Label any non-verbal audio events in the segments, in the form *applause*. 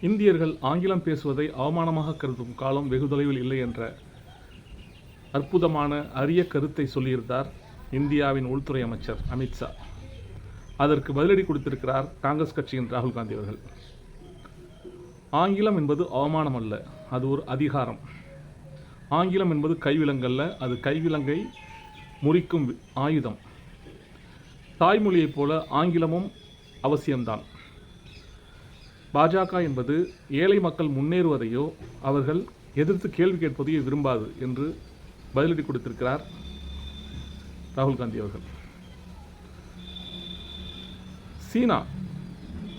இந்தியர்கள் ஆங்கிலம் பேசுவதை அவமானமாக கருதும் காலம் வெகு தொலைவில் இல்லை என்ற அற்புதமான அரிய கருத்தை சொல்லியிருந்தார் இந்தியாவின் உள்துறை அமைச்சர் அமித்ஷா அதற்கு பதிலடி கொடுத்திருக்கிறார் காங்கிரஸ் கட்சியின் ராகுல் காந்தி அவர்கள். ஆங்கிலம் என்பது அவமானம் அல்ல அது ஒரு அதிகாரம். ஆங்கிலம் என்பது கைவிலங்கல்ல அது கைவிலங்கை முறிக்கும் வி- ஆயுதம். தாய்மொழியைப் போல ஆங்கிலமும் அவசியம்தான். பாஜக என்பது ஏழை மக்கள் முன்னேறுவதையோ அவர்கள் எதிர்த்து கேள்வி கேட்பதையோ விரும்பாது என்று பதிலடி கொடுத்திருக்கிறார் ராகுல் காந்தி அவர்கள். சீனா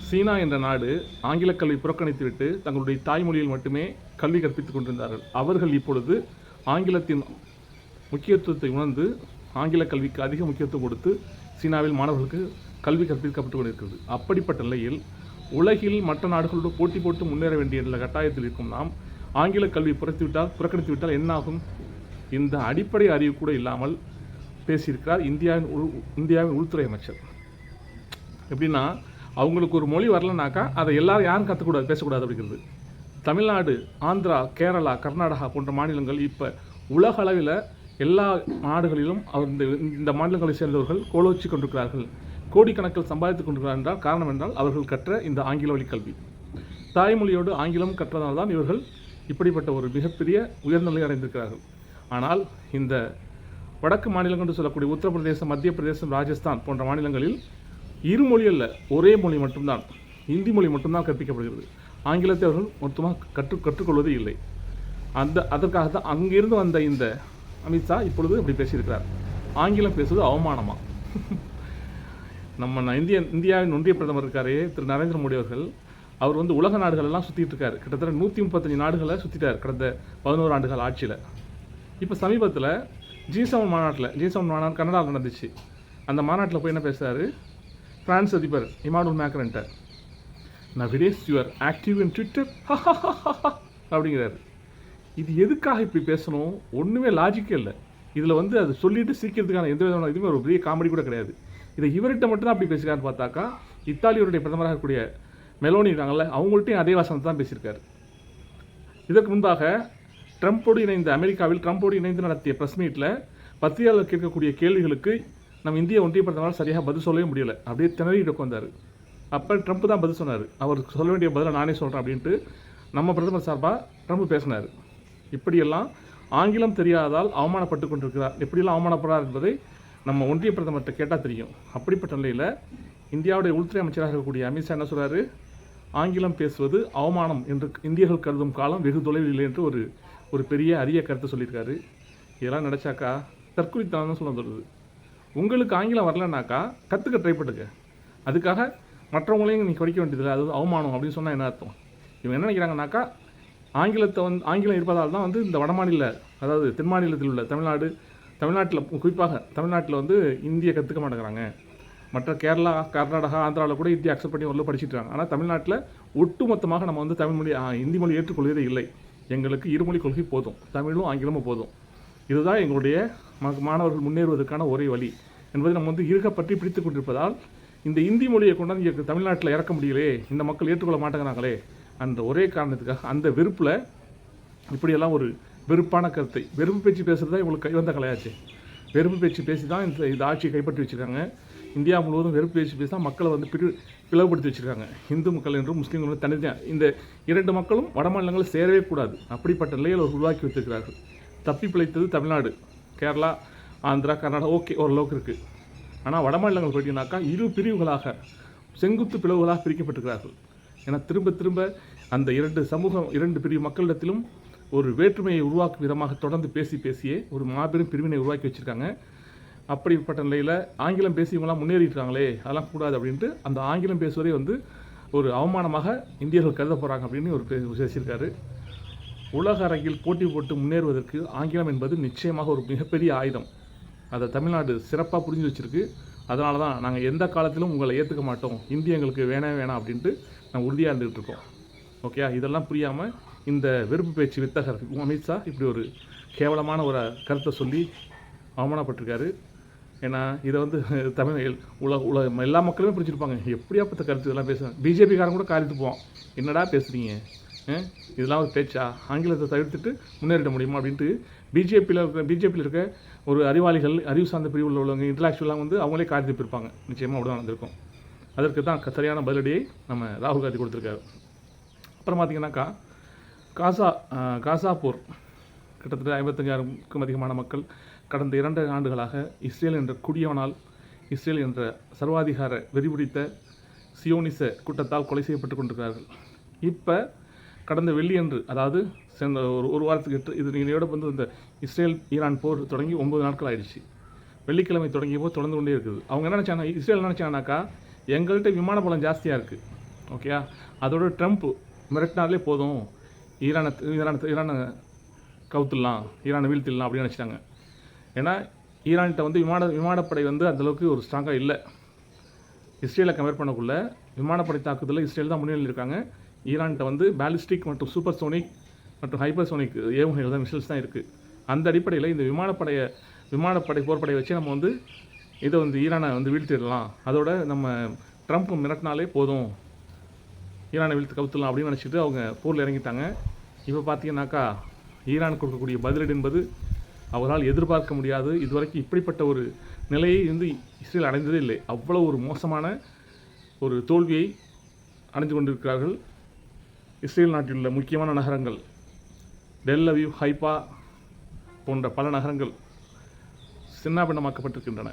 சீனா என்ற நாடு ஆங்கில கல்வி புறக்கணித்துவிட்டு தங்களுடைய தாய்மொழியில் மட்டுமே கல்வி கற்பித்துக் கொண்டிருந்தார்கள். அவர்கள் இப்பொழுது ஆங்கிலத்தின் முக்கியத்துவத்தை உணர்ந்து ஆங்கில கல்விக்கு அதிக முக்கியத்துவம் கொடுத்து சீனாவில் மாணவர்களுக்கு கல்வி கற்பிக்கப்பட்டு கொண்டிருக்கிறது. அப்படிப்பட்ட நிலையில் உலகில் மற்ற நாடுகளோடு போட்டி போட்டு முன்னேற வேண்டிய நில கட்டாயத்தில் இருக்கும் நாம் ஆங்கில கல்வி புறத்துவிட்டால் புறக்கணித்து விட்டால் என்னாகும்? இந்த அடிப்படை அறிவு கூட இல்லாமல் பேசியிருக்கிறார் இந்தியாவின் உள் இந்தியாவின் உள்துறை அமைச்சர். எப்படின்னா அவங்களுக்கு ஒரு மொழி வரலனாக்கா அதை எல்லாரும் யாரும் கற்றுக்கூடாது பேசக்கூடாது அப்படிங்கிறது. தமிழ்நாடு ஆந்திரா கேரளா கர்நாடகா போன்ற மாநிலங்கள் இப்போ உலக அளவில் எல்லா நாடுகளிலும் அவர் இந்த இந்த மாநிலங்களை சேர்ந்தவர்கள் கோலோச்சி கொண்டிருக்கிறார்கள். கோடிக்கணக்கில் சம்பாதித்துக் கொண்டிருக்கிறார் என்றால் காரணம் என்றால் அவர்கள் கற்ற இந்த ஆங்கில வழி கல்வி. தாய்மொழியோடு ஆங்கிலம் கற்றதால்தான் இவர்கள் இப்படிப்பட்ட ஒரு மிகப்பெரிய உயர்நிலை அடைந்திருக்கிறார்கள். ஆனால் இந்த வடக்கு மாநிலங்கள் என்று சொல்லக்கூடிய உத்தரப்பிரதேசம் மத்திய பிரதேசம் ராஜஸ்தான் போன்ற மாநிலங்களில் இரு மொழி அல்ல ஒரே மொழி மட்டும்தான் இந்தி மொழி மட்டும்தான் கற்பிக்கப்படுகிறது. ஆங்கிலத்தை அவர்கள் மொத்தமாக கற்று கற்றுக்கொள்வது இல்லை. அந்த அதற்காக தான் அங்கிருந்து வந்த இந்த அமித்ஷா இப்பொழுது இப்படி பேசியிருக்கிறார். ஆங்கிலம் பேசுவது அவமானமாக நம்ம இந்திய இந்தியாவின் ஒன்றிய பிரதமர் இருக்காரே திரு நரேந்திர மோடி அவர்கள். அவர் வந்து உலக நாடுகளெல்லாம் சுற்றிட்டு இருக்காரு. கிட்டத்தட்ட நூற்றி முப்பத்தஞ்சு நாடுகளை சுற்றிட்டார் கடந்த பதினோரு ஆண்டுகள் ஆட்சியில். இப்போ சமீபத்தில் ஜி செவன் மாநாட்டில் ஜி செவன் மாநாடு கனடாவில் நடந்துச்சு. அந்த மாநாட்டில் போய் என்ன பேசுகிறாரு பிரான்ஸ் அதிபர் Emmanuel மேக்ரன்ட்ட what's your active in Twitter *laughs* அப்படிங்கிறாரு. இது எதுக்காக இப்படி பேசணும்? ஒன்றுமே லாஜிக்கே இல்லை. இதில் வந்து அது சொல்லிட்டு சீக்கிரத்துக்கான எந்த விதமான இதுவுமே ஒரு பெரிய காமெடி கூட கிடையாது. இதை இவர்கிட்ட மட்டும்தான் அப்படி பேசுகிறான்னு பார்த்தாக்கா இத்தாலியருடைய பிரதமராக இருக்கக்கூடிய மெலோனி இருக்காங்கல்ல அவங்கள்ட்டையும் அதே வாசனத்தை தான் பேசியிருக்காரு. இதற்கு முன்பாக ட்ரம்ப்போடு இணைந்த அமெரிக்காவில் ட்ரம்ப்போடு இணைந்து நடத்திய ப்ரெஸ் மீட்டில் பத்திரிகையாளர் கேட்கக்கூடிய கேள்விகளுக்கு நம்ம இந்திய ஒன்றிய பிரதமரால் சரியாக பதில் சொல்லவே முடியலை. அப்படியே திணறிட்டு உட்காந்தார் அப்போ ட்ரம்ப் தான் பதில் சொன்னார். அவர் சொல்ல வேண்டிய பதிலை நானே சொல்கிறேன் அப்படின்ட்டு நம்ம பிரதமர் சார்பாக ட்ரம்ப் பேசினார். இப்படியெல்லாம் ஆங்கிலம் தெரியாததால் அவமானப்பட்டு கொண்டிருக்கிறார். எப்படியெல்லாம் அவமானப்படுறார் என்பதை நம்ம ஒன்றிய பிரதமர்கிட்ட கேட்டால் தெரியும். அப்படிப்பட்ட நிலையில் இந்தியாவுடைய உள்துறை அமைச்சராக இருக்கக்கூடிய அமித்ஷா என்ன சொல்கிறாரு ஆங்கிலம் பேசுவது அவமானம் என்று இந்தியர்கள் கருதும் காலம் வெகு தொலைவில் இல்லை என்று ஒரு ஒரு பெரிய அரிய கருத்தை சொல்லியிருக்காரு. இதெல்லாம் நினச்சாக்கா தற்கொலைத்தனம் சொல்ல சொல்லுது உங்களுக்கு ஆங்கிலம் வரலனாக்கா கற்றுக்க ட்ரை பண்ணுங்க. அதுக்காக மற்றவங்களையும் நீங்கள் குறைக்க வேண்டியதில்லை அது அவமானம் அப்படின்னு சொன்னால் என்ன அர்த்தம்? இவங்க என்ன நினைக்கிறாங்கனாக்கா ஆங்கிலத்தை வந்து ஆங்கிலம் இருப்பதால் தான் வந்து இந்த வடமாநில அதாவது தென் மாநிலத்தில் உள்ள தமிழ்நாடு தமிழ்நாட்டில் குறிப்பாக தமிழ்நாட்டில் வந்து இந்தியை கற்றுக்க மாட்டேங்கிறாங்க. மற்ற கேரளா கர்நாடகா ஆந்திராவில் கூட இந்தியை அக்செப்ட் பண்ணி உள்ள படிச்சுட்டாங்க ஆனால் தமிழ்நாட்டில் ஒட்டுமொத்தமாக நம்ம வந்து தமிழ் மொழி இந்தி மொழி ஏற்றுக்கொள்வதே இல்லை. எங்களுக்கு இருமொழி கொள்கை போதும். தமிழும் ஆங்கிலமும் போதும். இதுதான் எங்களுடைய மாணவர்கள் முன்னேறுவதற்கான ஒரே வழி என்பதை நம்ம வந்து இருக பற்றி பிடித்துக் கொண்டிருப்பதால் இந்த இந்தி மொழியை கொண்டாந்து இங்கே தமிழ்நாட்டில் இறக்க முடியலையே இந்த மக்கள் ஏற்றுக்கொள்ள மாட்டேங்கிறாங்களே அந்த ஒரே காரணத்துக்காக அந்த வெறுப்பில் இப்படியெல்லாம் ஒரு வெறுப்பான கருத்தை. வெறுப்பு பேச்சு பேசுகிறது தான் இவங்களுக்கு கைவந்த கலையாச்சு. வெறுப்பு பேச்சு பேசி தான் இந்த இந்த ஆட்சியை கைப்பற்றி வச்சுருக்காங்க. இந்தியா முழுவதும் வெறுப்பு பேச்சு பேசி தான் மக்களை வந்து பிரி பிளவுபடுத்தி வச்சுருக்காங்க. இந்து மக்கள் என்றும் முஸ்லீம்களும் தனித்தனியாக இந்த இரண்டு மக்களும் வட மாநிலங்களில் சேரவே கூடாது. அப்படிப்பட்ட நிலையில் அவர் உருவாக்கி வைத்திருக்கிறார்கள். தப்பி பிழைத்தது தமிழ்நாடு. கேரளா ஆந்திரா கர்நாடகா ஓகே ஓரளவுக்கு இருக்குது ஆனால் வட மாநிலங்கள் போயிட்டீங்கன்னாக்கா இரு பிரிவுகளாக செங்குத்து பிளவுகளாக பிரிக்கப்பட்டிருக்கிறார்கள். ஏன்னா திரும்ப திரும்ப அந்த இரண்டு சமூகம் இரண்டு பிரிவு மக்களிடத்திலும் ஒரு வேற்றுமையை உருவாக்கும் விதமாக தொடர்ந்து பேசி பேசியே ஒரு மாபெரும் பிரிவினை உருவாக்கி வச்சிருக்காங்க. அப்படிப்பட்ட நிலையில் ஆங்கிலம் பேசி முன்னேறிட்டு அதெல்லாம் கூடாது அப்படின்ட்டு அந்த ஆங்கிலம் பேசுவதே வந்து ஒரு அவமானமாக இந்தியர்கள் கருத போகிறாங்க அப்படின்னு ஒரு பே- பேசியிருக்காரு உலக அரங்கில் போட்டி போட்டு முன்னேறுவதற்கு ஆங்கிலம் என்பது நிச்சயமாக ஒரு மிகப்பெரிய ஆயுதம். அதை தமிழ்நாடு சிறப்பாக புரிஞ்சு வச்சுருக்கு. அதனால தான் நாங்கள் எந்த காலத்திலும் உங்களை ஏற்றுக்க மாட்டோம். இந்தி எங்களுக்கு வேணவே வேணாம் அப்படின்ட்டு நாங்கள் உறுதியாக இருந்துகிட்டு இருக்கோம். ஓகே இதெல்லாம் புரியாமல் இந்த வெறுப்பு பேச்சு வித்தகர் அமித்ஷா இப்படி ஒரு கேவலமான ஒரு கருத்தை சொல்லி அவமானப்பட்டிருக்காரு. ஏன்னா இதை வந்து தமிழ் உலக உலக எல்லா மக்களுமே பிடிச்சிருப்பாங்க. எப்படியாப்பட்ட கருத்து இதெல்லாம் பேசுவேன். பிஜேபிக்காரன் கூட காரித்து போவோம் என்னடா பேசுகிறீங்க இதெல்லாம் ஒரு பேச்சா? ஆங்கிலத்தை தவிர்த்துட்டு முன்னேறிட முடியுமா? அப்படின்ட்டு பிஜேபியில் இருக்க பிஜேபியில் இருக்க ஒரு அறிவாளிகள் அறிவு சார்ந்த பிரிவில் உள்ளவங்க இன்டலாக்சுவலாக வந்து அவங்களே காரி இருப்பாங்க நிச்சயமாக அப்படி தான் வந்திருக்கும் அதற்கு தான் சரியான பதிலடியை நம்ம ராகுல் காந்தி கொடுத்துருக்காரு. அப்புறம் பார்த்தீங்கன்னாக்கா காசா காசாப்பூர் காசா போர் கிட்டத்தட்ட ஐம்பத்தஞ்சாயிரம்க்கும் அதிகமான மக்கள் கடந்த இரண்டு ஆண்டுகளாக இஸ்ரேல் என்ற குடியவனால் இஸ்ரேல் என்ற சர்வாதிகார வெறிபிடித்த சியோனிச கூட்டத்தால் கொலை செய்யப்பட்டு கொண்டிருக்கிறார்கள். இப்போ கடந்த வெள்ளியன்று அதாவது சென்ற ஒரு ஒரு வாரத்துக்கு எட்டு இது இதோட வந்து இந்த இஸ்ரேல் ஈரான் போர் தொடங்கி ஒம்பது நாட்கள் ஆயிடுச்சு. வெள்ளிக்கிழமை தொடங்கிய போது தொடர்ந்து கொண்டே இருக்குது. அவங்க என்ன நினச்சாங்க இஸ்ரேல் நினச்சாங்கனாக்கா எங்கள்கிட்ட விமான பலம் ஜாஸ்தியாக இருக்குது ஓகேயா? அதோட ட்ரம்ப் மிரட்டினாலே போதும். ஈரானை ஈரானை ஈரானை கவுத்துடலாம் ஈரானை வீழ்த்திடலாம் அப்படின்னு நினச்சிட்டாங்க. ஏன்னா ஈரான்கிட்ட வந்து விமான விமானப்படை வந்து அந்தளவுக்கு ஒரு ஸ்ட்ராங்காக இல்லை. இஸ்ரேலை கம்பேர் பண்ணக்குள்ள விமானப்படை தாக்குதலில் இஸ்ரேல் தான் முன்னிலையில் இருக்காங்க. ஈரான்கிட்ட வந்து பேலிஸ்டிக் மற்றும் சூப்பர் சோனிக் மற்றும் ஹைப்பர் சோனிக் ஏவுகணைகள் தான் மிஷில்ஸ் தான் இருக்குது அந்த அடிப்படையில் இந்த விமானப்படையை விமானப்படை போர்ப்படையை வச்சு நம்ம வந்து இதை வந்து ஈரானை வந்து வீழ்த்திடலாம். அதோட நம்ம ட்ரம்ப் மிரட்டினாலே போதும். ஈரானை வீழ்த்து கவுத்துலாம் அப்படின்னு நினச்சிட்டு அவங்க போரில் இறங்கிட்டாங்க. இப்போ பார்த்தீங்கன்னாக்கா ஈரான் கொடுக்கக்கூடிய பதிலடி என்பது அவரால் எதிர்பார்க்க முடியாது. இதுவரைக்கும் இப்படிப்பட்ட ஒரு நிலையை வந்து இஸ்ரேல் அடைந்ததே இல்லை. அவ்வளோ ஒரு மோசமான ஒரு தோல்வியை அடைந்து கொண்டிருக்கிறார்கள் இஸ்ரேல் நாட்டில் உள்ள முக்கியமான நகரங்கள். டெல் அவீவ் ஹைப்பா போன்ற பல நகரங்கள் சின்னாபின்னமாக்கப்பட்டிருக்கின்றன.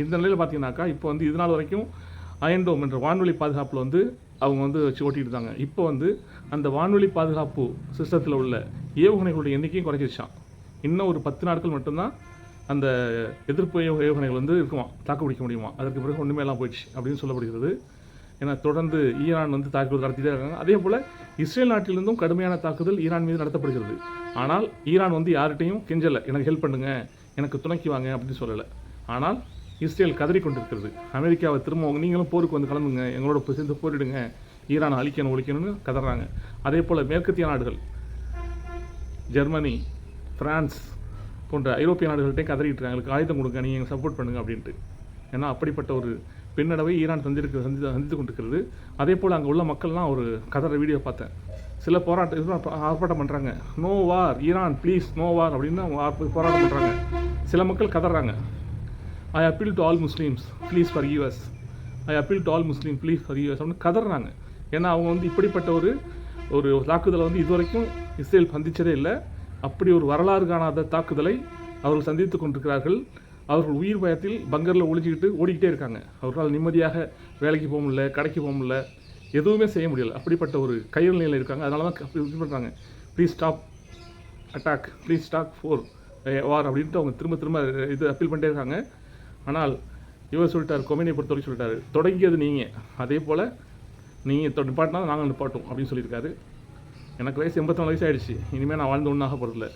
இந்த நிலையில் பார்த்தீங்கன்னாக்கா இப்போ வந்து இது நாள் வரைக்கும் அயன்டோம் என்ற வான்வெளி பாதுகாப்பில் வந்து அவங்க வந்து வச்சு ஓட்டிகிட்டு இருந்தாங்க இப்போ வந்து அந்த வான்வெளி பாதுகாப்பு சிஸ்டத்தில் உள்ள ஏவுகணைகளுடைய எண்ணிக்கையும் குறைஞ்சிருச்சான் இன்னும் ஒரு பத்து நாட்கள் மட்டும்தான் அந்த எதிர்ப்பு ஏவு- ஏவுகணைகள் வந்து இருக்குமா? தாக்கு பிடிக்க முடியுமா? அதற்கு பிறகு ஒன்றுமேலாம் போயிடுச்சு அப்படின்னு சொல்லப்படுகிறது. ஏன்னா தொடர்ந்து ஈரான் வந்து தாக்குதல் நடத்திட்டே இருக்காங்க. அதே போல் இஸ்ரேல் நாட்டிலிருந்தும் கடுமையான தாக்குதல் ஈரான் மீது நடத்தப்படுகிறது. ஆனால் ஈரான் வந்து யார்கிட்டையும் கெஞ்சலை. எனக்கு ஹெல்ப் பண்ணுங்கள் எனக்கு துணைக்கு வாங்க அப்படின்னு சொல்லலை. ஆனால் இஸ்ரேல் கதறி கொண்டிருக்கிறது அமெரிக்காவை திரும்ப அவங்க நீங்களும் போருக்கு வந்து கலந்துங்க. எங்களோட சேர்ந்து போரிடுங்க. ஈரானை அழிக்கணும் ஒழிக்கணும்னு கதறாங்க. அதே போல் மேற்கத்திய நாடுகள் ஜெர்மனி பிரான்ஸ் போன்ற ஐரோப்பிய நாடுகள்கிட்டையும் கதறிட்டு இருக்காங்க. எங்களுக்கு ஆயுதம் கொடுங்க நீங்கள் சப்போர்ட் பண்ணுங்க அப்படின்ட்டு. ஏன்னா அப்படிப்பட்ட ஒரு பின்னடைவை ஈரான் சந்திருக்கு சந்தி சந்தித்து கொண்டிருக்கிறது. அதே போல் அங்கே உள்ள மக்கள்லாம் ஒரு கதற வீடியோ பார்த்தேன். சில போராட்டம் ஆர்ப்பாட்டம் பண்ணுறாங்க no war Iran please no war அப்படின்னு அவங்க போராட்டம் பண்ணுறாங்க சில மக்கள் கதறாங்க. I appeal to all Muslims please for US I appeal to all Muslim please for US அப்படின்னு கதறாங்க. ஏன்னா அவங்க வந்து இப்படிப்பட்ட ஒரு ஒரு தாக்குதலை வந்து இதுவரைக்கும் இஸ்ரேல் சந்தித்ததே இல்லை. அப்படி ஒரு வரலாறு காணாத தாக்குதலை அவர்கள் சந்தித்து கொண்டிருக்கிறார்கள். அவர்கள் உயிர் பயத்தில் பங்கரில் ஒழிஞ்சிக்கிட்டு ஓடிக்கிட்டே இருக்காங்க. அவர்களால் நிம்மதியாக வேலைக்கு போக முடியல கடைக்கு போக முடியல எதுவுமே செய்ய முடியல. அப்படிப்பட்ட ஒரு கையல் நிலையில் இருக்காங்க. அதனால தான் இது பண்ணுறாங்க please stop attack please stop for war அப்படின்ட்டு அவங்க திரும்ப திரும்ப இது அப்பீல் பண்ணிட்டே இருக்காங்க. இவர் சொல்லிட்டார் கொமினியை பொறுத்தவரைக்கும் சொல்லிட்டாரு. தொடங்கியது நீங்கள் அதே போல் நீங்கள் நிப்பாட்டினா நாங்கள் நிப்பாட்டும் அப்படின்னு சொல்லியிருக்காரு. எனக்கு வயசு எண்பத்தொன்று வயசு ஆகிடுச்சு இனிமேல் நான் வாழ்ந்து ஒன்றாக போகிறதில்ல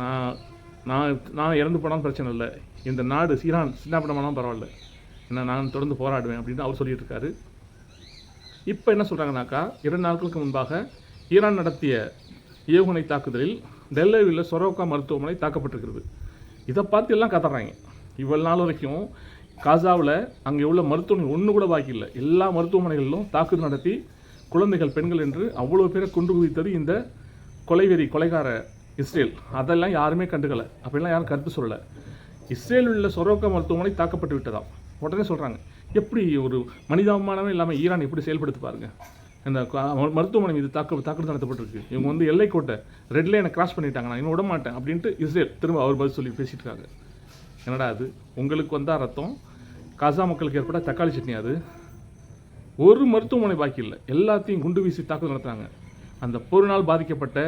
நான் நான் நான் இறந்து போனாலும் பிரச்சனை இல்லை. இந்த நாடு சீரான் சின்னாப்பிடமானாலும் பரவாயில்ல. ஏன்னா நான் தொடர்ந்து போராடுவேன் அப்படின்னு அவர் சொல்லிட்டு இருக்காரு இப்போ என்ன சொல்கிறாங்கனாக்கா இரண்டு நாட்களுக்கு முன்பாக ஈரான் நடத்திய ஏவுகணை தாக்குதலில் டெல்லியில் சொரோக்கா மருத்துவமனை தாக்கப்பட்டிருக்கிறது. இதை பார்த்து எல்லாம் கதறாங்க. இவ்வளோ நாள் வரைக்கும் காசாவில் அங்கே உள்ள மருத்துவமனை ஒன்று கூட பாக்கி இல்லை. எல்லா மருத்துவமனைகளிலும் தாக்குதல் நடத்தி குழந்தைகள் பெண்கள் என்று அவ்வளோ பேரை கொண்டு குவித்தது இந்த கொலைவெறி கொலைகார இஸ்ரேல். அதெல்லாம் யாருமே கண்டுக்கலை. அப்படிலாம் யாரும் கருத்து சொல்லலை. இஸ்ரேலில் உள்ள சொரோக்கா மருத்துவமனை தாக்கப்பட்டு விட்டதாம். உடனே சொல்கிறாங்க எப்படி ஒரு மனிதாபிமானமே இல்லாமல் ஈரான் எப்படி செயல்படுத்து பாருங்க? இந்த மருத்துவமனை மீது தாக்கு தாக்குதல் நடத்தப்பட்டிருக்கு. இவங்க வந்து எல்லைக்கோட்டை கோட்டை கிராஸ் பண்ணிட்டாங்க. நான் இன்னும் விட மாட்டேன் அப்படின்ட்டு இஸ்ரேல் திரும்ப அவர் பதில் சொல்லி பேசிட்டு இருக்காங்க. என்னடா அது? உங்களுக்கு வந்தால் ரத்தம் காசா மக்களுக்கு ஏற்பட்ட தக்காளி சட்னி அது. ஒரு மருத்துவமனை பாக்கி இல்லை. எல்லாத்தையும் குண்டு வீசி தாக்குதல் நடத்துறாங்க. அந்த போரினால் பாதிக்கப்பட்ட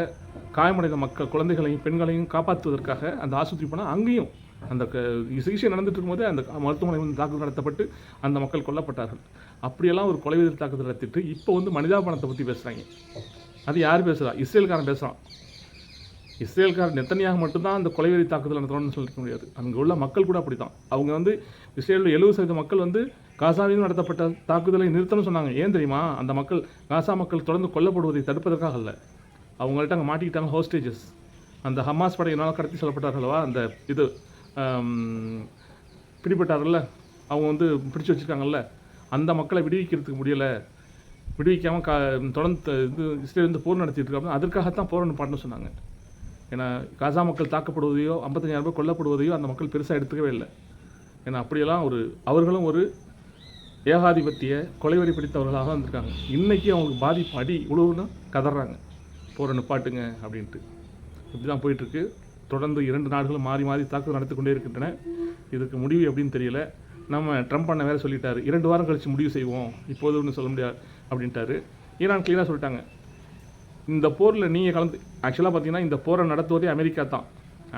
காயமடைந்த மக்கள் குழந்தைகளையும் பெண்களையும் காப்பாற்றுவதற்காக அந்த ஆஸ்பத்திரி போனால் அங்கேயும் அந்த க- சிகிச்சை நடந்துட்டு இருக்கும்போது அந்த மருத்துவமனை வந்து தாக்குதல் நடத்தப்பட்டு அந்த மக்கள் கொல்லப்பட்டார்கள். அப்படியெல்லாம் ஒரு கொலை தாக்குதல் நடத்திட்டு இப்போ வந்து மனிதாபனத்தை பற்றி பேசுகிறாங்க அது யார் பேசுகிறா இஸ்ரேல்காரன் பேசுகிறான் இஸ்ரேல்கார் நெத்தனியாக மட்டும்தான் அந்த கொலைவெறி தாக்குதல் நடத்தணும்னு சொல்லிக்க முடியாது. அங்கே உள்ள மக்கள் கூட அப்படி தான் அவங்க வந்து இஸ்ரேலில் எழுபது சதவீத மக்கள் வந்து காசாவிலும் நடத்தப்பட்ட தாக்குதலை நிறுத்தணும்னு சொன்னாங்க. ஏன் தெரியுமா? அந்த மக்கள் காசா மக்கள் தொடர்ந்து கொல்லப்படுவதை தடுப்பதற்காக அல்ல. அவங்கள்ட்ட அங்கே மாட்டிக்கிட்டாங்க ஹோஸ்டேஜஸ். அந்த ஹமாஸ் படையினால் கடத்தி செல்லப்பட்டார்களவா அந்த இது பிடிபட்டார்கள்ல அவங்க வந்து பிடிச்சு வச்சிருக்காங்கல்ல? அந்த மக்களை விடுவிக்கிறதுக்கு முடியலை. விடுவிக்காமல் கா தொடர்ந்து இது இஸ்ரேல் வந்து போர் நடத்திட்டு இருக்காங்க. அதற்காகத்தான் போர் நிப்பாட்டணும்னு சொன்னாங்க. ஏன்னா காசா மக்கள் தாக்கப்படுவதையோ ஐம்பத்தஞ்சாயிரம் பேர் கொல்லப்படுவதையோ அந்த மக்கள் பெருசாக எடுத்துக்கவே இல்லை. ஏன்னா அப்படியெல்லாம் ஒரு அவர்களும் ஒரு ஏகாதிபத்திய கொலைவெறி பிடித்தவர்களாக வந்திருக்காங்க இன்றைக்கி அவங்களுக்கு பாதிப்பு அடி உழுவுன்னு கதறாங்க. போகிற நிப்பாட்டுங்க அப்படின்ட்டு. இப்படி தான் போயிட்டுருக்கு. தொடர்ந்து இரண்டு நாடுகளும் மாறி மாறி தாக்குதல் நடத்தி கொண்டே இருக்கின்றன. இதுக்கு முடிவு எப்படின்னு தெரியல. நம்ம ட்ரம்ப் அண்ணன் வேறு சொல்லிட்டாரு. இரண்டு வாரம் கழித்து முடிவு செய்வோம். இப்போது ஒன்று சொல்ல முடியாது அப்படின்ட்டாரு. ஈரான் கிளீனாக சொல்லிட்டாங்க. இந்த போரில் நீங்கள் கலந்து ஆக்சுவலாக பார்த்தீங்கன்னா இந்த போரை நடத்துவதே அமெரிக்கா தான்.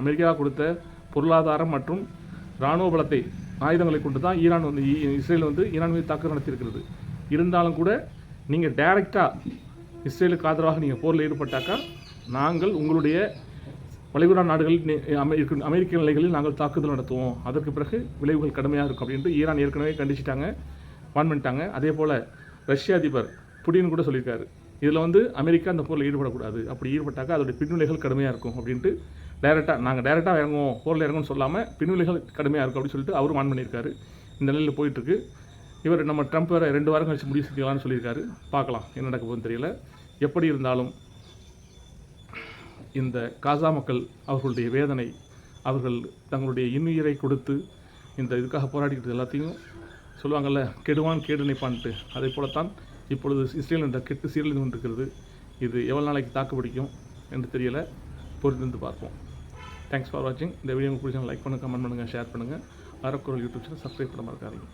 அமெரிக்கா கொடுத்த பொருளாதாரம் மற்றும் இராணுவ பலத்தை ஆயுதங்களை கொண்டு தான் ஈரான் வந்து இஸ்ரேல் வந்து ஈரான் மீது தாக்குதல் நடத்தியிருக்கிறது. இருந்தாலும் கூட நீங்கள் டைரெக்டாக இஸ்ரேலுக்கு ஆதரவாக நீங்கள் போரில் ஈடுபட்டாக்கா நாங்கள் உங்களுடைய வளைகுடா நாடுகளில் அமெரிக்க நிலைகளில் நாங்கள் தாக்குதல் நடத்துவோம். அதற்கு பிறகு விளைவுகள் கடுமையாக இருக்கும் அப்படின்ட்டு ஈரான் ஏற்கனவே கண்டிச்சிட்டாங்க வான் பண்ணிட்டாங்க. அதே போல் ரஷ்ய அதிபர் புடின் கூட சொல்லியிருக்காரு. இதில் வந்து அமெரிக்கா அந்த போரில் ஈடுபடக்கூடாது. அப்படி ஈடுபட்டாக்கா அதோடைய பின்விளைகள் கடுமையாக இருக்கும் அப்படின்ட்டு டேரெக்டாக நாங்கள் டேரெக்டாக இறங்குவோம். போரில் இறங்கும்னு சொல்லாமல் பின்விளைகள் கடுமையாக இருக்கும் அப்படின்னு சொல்லிட்டு அவரும் ஆன் பண்ணியிருக்காரு. இந்த நிலையில் போயிட்டுருக்கு. இவர் நம்ம ட்ரம்ப் வேறு ரெண்டு வாரம் கழிச்சு முடிவு செஞ்சுக்கலாம்னு சொல்லியிருக்காரு. பார்க்கலாம் என்ன நடக்க போகுதுன்னு தெரியல. எப்படி இருந்தாலும் இந்த காசா மக்கள் அவர்களுடைய வேதனை அவர்கள் தங்களுடைய இன்னுயிரை கொடுத்து இந்த இதுக்காக போராடிக்கிறது எல்லாத்தையும் சொல்லுவாங்கள்ல கெடுவான் கேடு நினைப்பான்ட்டு. அதே போலத்தான் இப்பொழுது இஸ்ரேல் என்ற கெட்டு சீரழிந்து கொண்டிருக்கிறது. இது எவ்வளோ நாளைக்கு தாக்கு பிடிக்கும் என்று தெரியலை. பொறுத்திருந்து பார்ப்போம். தேங்க்ஸ் ஃபார் வாட்சிங் இந்த வீடியோ உங்களுக்கு பிடிச்சா லைக் பண்ணுங்கள் கமெண்ட் பண்ணுங்கள் ஷேர் பண்ணுங்கள் அரக்குரல் யூடியூப் சேனல் சப்ஸ்கிரைப் பண்ண மறக்காதீங்க.